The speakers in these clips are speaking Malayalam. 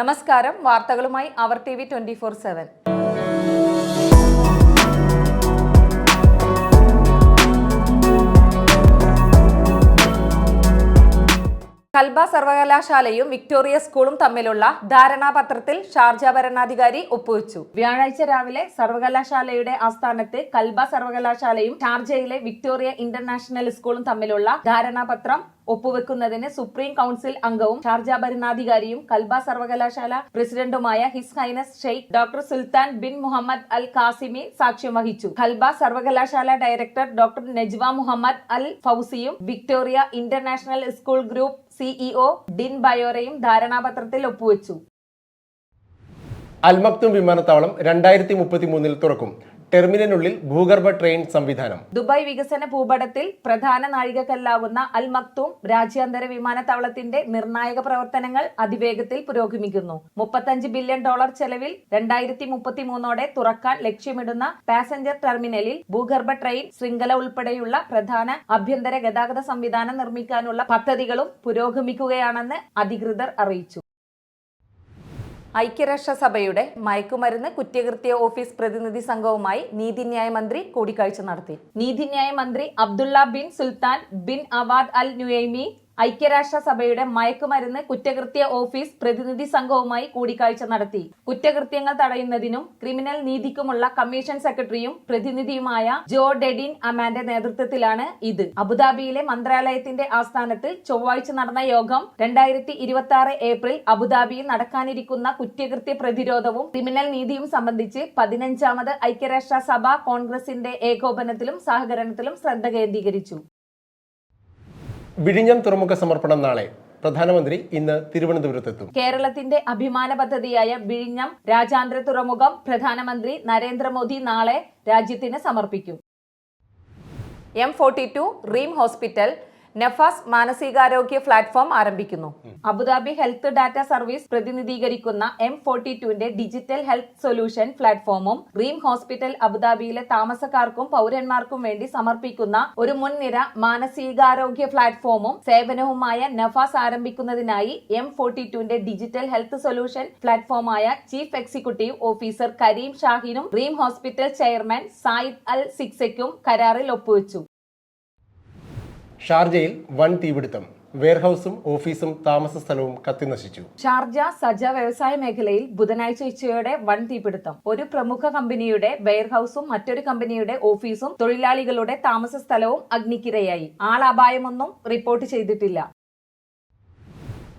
നമസ്കാരം വാർത്തകളുമായി അവർ T V twenty four seven. Kalba സർവകലാശാലയും Victoria സ്കൂളും തമ്മിലുള്ള ധാരണാപത്രത്തിൽ ഷാർജ ഭരണാധികാരി ഒപ്പുവെച്ചു. വ്യാഴാഴ്ച രാവിലെ സർവകലാശാലയുടെ ആസ്ഥാനത്ത് കൽബ സർവകലാശാലയും ഷാർജയിലെ വിക്ടോറിയ ഇന്റർനാഷണൽ സ്കൂളും തമ്മിലുള്ള ധാരണാപത്രം ഒപ്പുവെക്കുന്നതിന് സുപ്രീം കൌൺസിൽ അംഗവും ഷാർജ ഭരണാധികാരിയും കൽബ സർവകലാശാല പ്രസിഡന്റുമായ his highness sheikh doctor Sultan bin Muhammad Al Qasimi സാക്ഷ്യം വഹിച്ചു. കൽബ സർവകലാശാല director doctor Najwa Muhammad Al ഫൌസിയും Victoria international school group CEO Din ബയോറയും ധാരണാപത്രത്തിൽ ഒപ്പുവെച്ചു. അൽമക്തും വിമാനത്താവളം രണ്ടായിരത്തി മുപ്പത്തി മൂന്നിൽ തുറക്കും. ടെർമിനലിനുള്ളിൽ ഭൂഗർഭ ട്രെയിൻ സംവിധാനം. ദുബായ് വികസന ഭൂപടത്തിൽ പ്രധാന നാഴികക്കല്ലാവുന്ന അൽ മക്തൂം രാജ്യാന്തര വിമാനത്താവളത്തിന്റെ നിർണായക പ്രവർത്തനങ്ങൾ അതിവേഗത്തിൽ പുരോഗമിക്കുന്നു. മുപ്പത്തഞ്ച് ബില്യൺ ഡോളർ ചെലവിൽ രണ്ടായിരത്തി മുപ്പത്തി മൂന്നോടെ തുറക്കാൻ ലക്ഷ്യമിടുന്ന പാസഞ്ചർ ടെർമിനലിൽ ഭൂഗർഭ ട്രെയിൻ ശൃംഖല ഉൾപ്പെടെയുള്ള പ്രധാന ആഭ്യന്തര ഗതാഗത സംവിധാനം നിർമ്മിക്കാനുള്ള പദ്ധതികളും പുരോഗമിക്കുകയാണെന്ന് അധികൃതർ അറിയിച്ചു. ഐക്യരാഷ്ട്രസഭയുടെ മയക്കുമരുന്ന് കുറ്റകൃത്യ ഓഫീസ് പ്രതിനിധി സംഘവുമായി നീതിന്യായ മന്ത്രി കൂടിക്കാഴ്ച നടത്തി. നീതിന്യായ മന്ത്രി Abdullah bin Sultan bin Awad Al Nuaimi ഐക്യരാഷ്ട്രസഭയുടെ മയക്കുമരുന്ന് കുറ്റകൃത്യ ഓഫീസ് പ്രതിനിധി സംഘവുമായി കൂടിക്കാഴ്ച നടത്തി. കുറ്റകൃത്യങ്ങൾ തടയുന്നതിനും ക്രിമിനൽ നീതിക്കുമുള്ള കമ്മീഷൻ സെക്രട്ടറിയും പ്രതിനിധിയുമായ ജോ ഡെഡിൻ അമാന്റെ നേതൃത്വത്തിലാണ് ഇത്. അബുദാബിയിലെ മന്ത്രാലയത്തിന്റെ ആസ്ഥാനത്ത് ചൊവ്വാഴ്ച നടന്ന യോഗം രണ്ടായിരത്തി ഇരുപത്തി ആറ് ഏപ്രിൽ അബുദാബിയിൽ നടക്കാനിരിക്കുന്ന കുറ്റകൃത്യ പ്രതിരോധവും ക്രിമിനൽ നീതിയും സംബന്ധിച്ച് പതിനഞ്ചാമത് ഐക്യരാഷ്ട്ര സഭ കോൺഗ്രസിന്റെ ഏകോപനത്തിലും സഹകരണത്തിലും ശ്രദ്ധ കേന്ദ്രീകരിച്ചു. വിഴിഞ്ഞം തുറമുഖ സമർപ്പണം നാളെ. പ്രധാനമന്ത്രി ഇന്ന് തിരുവനന്തപുരത്തെത്തും. കേരളത്തിന്റെ അഭിമാന പദ്ധതിയായ വിഴിഞ്ഞം രാജ്യാന്തര തുറമുഖം പ്രധാനമന്ത്രി നരേന്ദ്രമോദി നാളെ രാജ്യത്തിന് സമർപ്പിക്കും. M forty two Reem hospital Nafas മാനസികാരോഗ്യ പ്ലാറ്റ്ഫോം ആരംഭിക്കുന്നു. Abu Dhabi health data service പ്രതിനിധീകരിക്കുന്ന എം ഫോർട്ടി ടുവിന്റെ ഡിജിറ്റൽ ഹെൽത്ത് സൊല്യൂഷൻ പ്ലാറ്റ്ഫോമും റീം ഹോസ്പിറ്റൽ അബുദാബിയിലെ താമസക്കാർക്കും പൗരന്മാർക്കും വേണ്ടി സമർപ്പിക്കുന്ന ഒരു മുൻനിര മാനസികാരോഗ്യ പ്ലാറ്റ്ഫോമും സേവനവുമായ നഫാസ് ആരംഭിക്കുന്നതിനായി എം ഫോർട്ടി ടുവിന്റെ ഡിജിറ്റൽ ഹെൽത്ത് സൊല്യൂഷൻ പ്ലാറ്റ്ഫോമായ chief executive officer Karim ഷാഹിനും Reem hospital chairman Zayed Al സിക്സയ്ക്കും കരാറിൽ ഒപ്പുവെച്ചു. ഷാർജയിൽ വൻ തീപിടുത്തം. വെയർഹൌസും ഓഫീസും താമസ സ്ഥലവും കത്തിനശിച്ചു. ഷാർജ സജ വ്യവസായ മേഖലയിൽ ബുധനാഴ്ച ഉച്ചയോടെ വൻ തീപിടുത്തം. ഒരു പ്രമുഖ കമ്പനിയുടെ വെയർഹൌസും മറ്റൊരു കമ്പനിയുടെ ഓഫീസും തൊഴിലാളികളുടെ താമസ സ്ഥലവും അഗ്നിക്കിരയായി. ആളപായമൊന്നും റിപ്പോർട്ട് ചെയ്തിട്ടില്ല.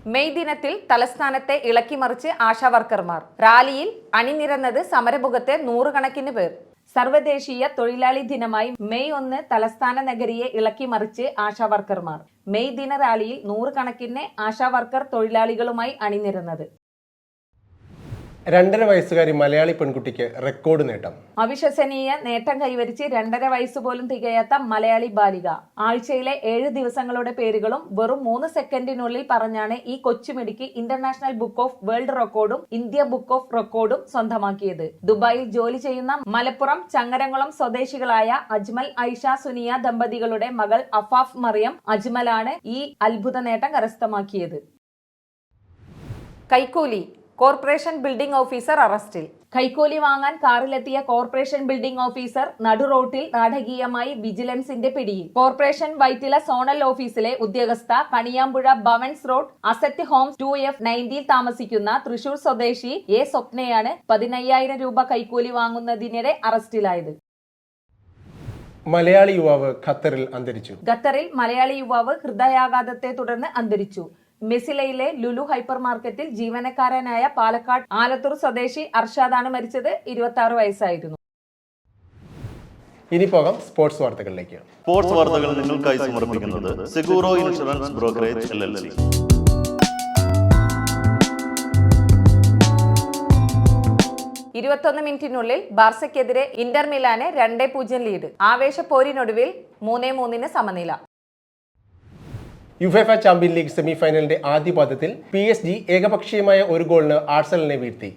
മെയ് ദിനത്തിൽ തലസ്ഥാനത്തെ ഇളക്കിമറിച്ച് ആശാവർക്കർമാർ. റാലിയിൽ അണിനിരന്നത് സമരമുഖത്തെ നൂറുകണക്കിന് പേർ. സർവദേശീയ തൊഴിലാളി ദിനമായി മെയ് ഒന്ന് തലസ്ഥാന നഗരിയെ ഇളക്കിമറിച്ച് ആശാ വർക്കർമാർ മെയ് ദിന റാലിയിൽ നൂറുകണക്കിന് ആശാ വർക്കർ തൊഴിലാളികളുമായി അണിനിരന്നത്. രണ്ടര വയസ്സുകാരി മലയാളി പെൺകുട്ടിക്ക് റെക്കോർഡ് നേട്ടം. അവിശ്വസനീയ നേട്ടം കൈവരിച്ച് രണ്ടര വയസ്സ് പോലും തികയാത്ത മലയാളി ബാലിക. ആഴ്ചയിലെ ഏഴ് ദിവസങ്ങളുടെ പേരുകളും വെറും മൂന്ന് സെക്കൻഡിനുള്ളിൽ പറഞ്ഞാണ് ഈ കൊച്ചുമിടിക്ക് ഇന്റർനാഷണൽ ബുക്ക് ഓഫ് വേൾഡ് റെക്കോർഡും ഇന്ത്യ ബുക്ക് ഓഫ് റെക്കോർഡും സ്വന്തമാക്കിയത്. ദുബായിൽ ജോലി ചെയ്യുന്ന മലപ്പുറം ചങ്ങരംകുളം സ്വദേശികളായ അജ്മൽ ഐഷ സുനിയ ദമ്പതികളുടെ മകൾ അഫാഫ് മറിയം അജ്മലാണ് ഈ അത്ഭുത നേട്ടം കരസ്ഥമാക്കിയത്. കൈക്കൂലി കോർപ്പറേഷൻ ബിൽഡിംഗ് ഓഫീസർ അറസ്റ്റിൽ. കൈക്കൂലി വാങ്ങാൻ കാറിലെത്തിയ കോർപ്പറേഷൻ ബിൽഡിംഗ് ഓഫീസർ നടുറോട്ടിൽ നാടകീയമായി വിജിലൻസിന്റെ പിടിയിൽ. കോർപ്പറേഷൻ വൈറ്റില സോണൽ ഓഫീസിലെ ഉദ്യോഗസ്ഥ Kaniyampuzha Bhavans road asset homes two F നയന്റിയിൽ താമസിക്കുന്ന തൃശൂർ സ്വദേശി എ സ്വപ്നയാണ് പതിനയ്യായിരം രൂപ കൈക്കൂലി വാങ്ങുന്നതിനിടെ അറസ്റ്റിലായത്. മലയാളി യുവാവ് ഖത്തറിൽ അന്തരിച്ചു. ഖത്തറിൽ മലയാളി യുവാവ് ഹൃദയാഘാതത്തെ തുടർന്ന് അന്തരിച്ചു. മെസിലയിലെ ലുലു ഹൈപ്പർ മാർക്കറ്റിൽ ജീവനക്കാരനായ പാലക്കാട് ആലത്തൂർ സ്വദേശി അർഷാദാണ് മരിച്ചത്. ഇരുപത്തി ആറ് വയസ്സായിരുന്നു. ഇനി പോകാം സ്പോർട്സ് വാർത്തകളിലേക്ക്. സ്പോർട്സ് വാർത്തകൾ നിങ്ങൾക്കായി സമർപ്പിക്കുന്നത് Seguro insurance brokerage L L C. ഇരുപത്തൊന്ന് മിനിറ്റിനുള്ളിൽ ബാർസയ്ക്കെതിരെ ഇന്റർ മിലാന് രണ്ടേ പൂജ്യം ലീഡ്. ആവേശ പോരിനൊടുവിൽ മൂന്നേ മൂന്നിന് സമനില. യുഫെഫ ചാമ്പ്യൻ ലീഗ് സെമിഫൈനലിന്റെ ആദ്യ പാദത്തിൽ പി എസ് ജി ഏകപക്ഷീയമായ ഒരു ഗോളിന് ആഴ്സലിനെ വീഴ്ത്തി.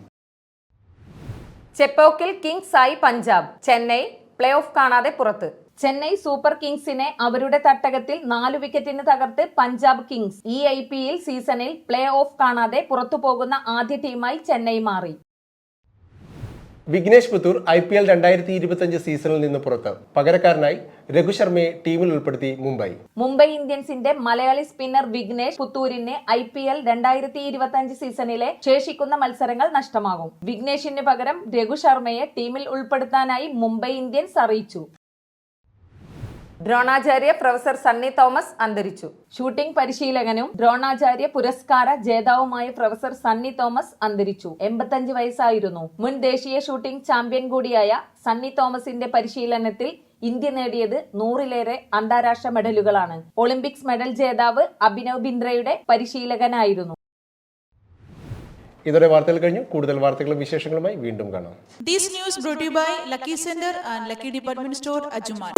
ചെപ്പോക്കിൽ കിങ്സ് ആയി പഞ്ചാബ്. ചെന്നൈ പ്ലേ ഓഫ് കാണാതെ പുറത്ത്. ചെന്നൈ സൂപ്പർ കിങ്സിനെ അവരുടെ തട്ടകത്തിൽ നാല് വിക്കറ്റിന് തകർത്ത് പഞ്ചാബ് കിങ്സ്. ഈ ഐ സീസണിൽ പ്ലേ ഓഫ് കാണാതെ പുറത്തുപോകുന്ന ആദ്യ ടീമായി ചെന്നൈ മാറി. Vignesh Puthur I P L രണ്ടായിരത്തി ഇരുപത്തിയഞ്ച് സീസണിൽ നിന്ന് പുറത്ത്. പകരക്കാരനായി രഘു ശർമ്മയെ ടീമിൽ ഉൾപ്പെടുത്തി മുംബൈ. മുംബൈ ഇന്ത്യൻസിന്റെ മലയാളി സ്പിന്നർ വിഘ്നേഷ് പുത്തൂരിന് ഐ പി എൽ രണ്ടായിരത്തി ഇരുപത്തി അഞ്ച് സീസണിലെ ശേഷിക്കുന്ന മത്സരങ്ങൾ നഷ്ടമാകും. വിഘ്നേഷിന് പകരം രഘു ശർമ്മയെ ടീമിൽ ഉൾപ്പെടുത്താനായി മുംബൈ ഇന്ത്യൻസ് അറിയിച്ചു. ദ്രോണാചാര്യ പ്രൊഫസർ സണ്ണി തോമസ് അന്തരിച്ചു. ഷൂട്ടിംഗ് പരിശീലകനും ദ്രോണാചാര്യ പുരസ്കാര ജേതാവുമായ പ്രൊഫസർ സണ്ണി തോമസ് അന്തരിച്ചു. എൺപത്തഞ്ച് വയസ്സായിരുന്നു. മുൻ ദേശീയ ഷൂട്ടിംഗ് ചാമ്പ്യൻ കൂടിയായ സണ്ണി തോമസിന്റെ പരിശീലനത്തിൽ ഇന്ത്യ നേടിയത് നൂറിലേറെ അന്താരാഷ്ട്ര മെഡലുകളാണ്. ഒളിമ്പിക്സ് മെഡൽ ജേതാവ് അഭിനവ് ബിന്ദ്രയുടെ പരിശീലകനായിരുന്നു. ഇതോടെ വാർത്തകൾ കഴിഞ്ഞു. കൂടുതൽ വാർത്തകളും വിശേഷങ്ങളുമായി വീണ്ടും കാണാം. This news brought to you by Lucky Sender and Lucky Department Store, Ajuman.